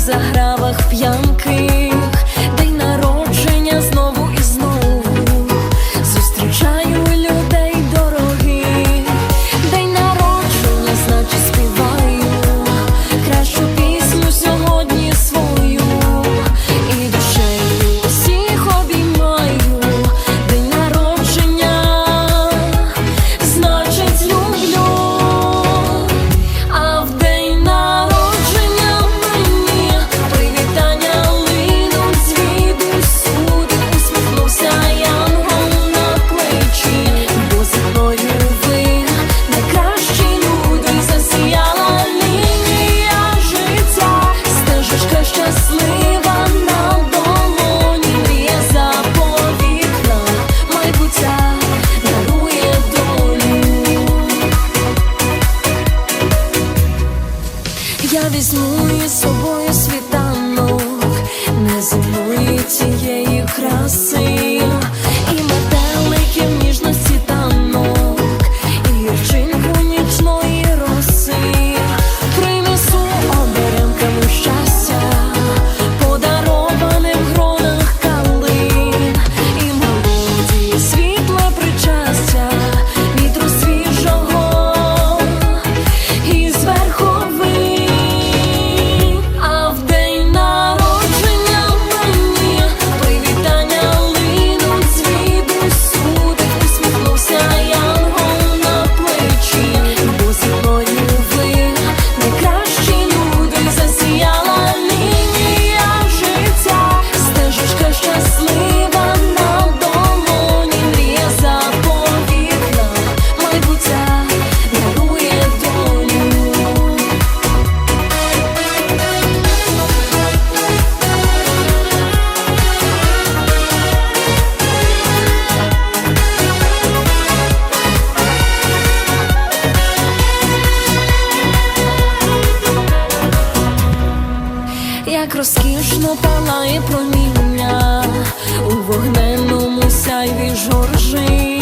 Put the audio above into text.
загравах п'янких, візьму із собою як розкішно палає проміння у вогненному сяйві жоржи.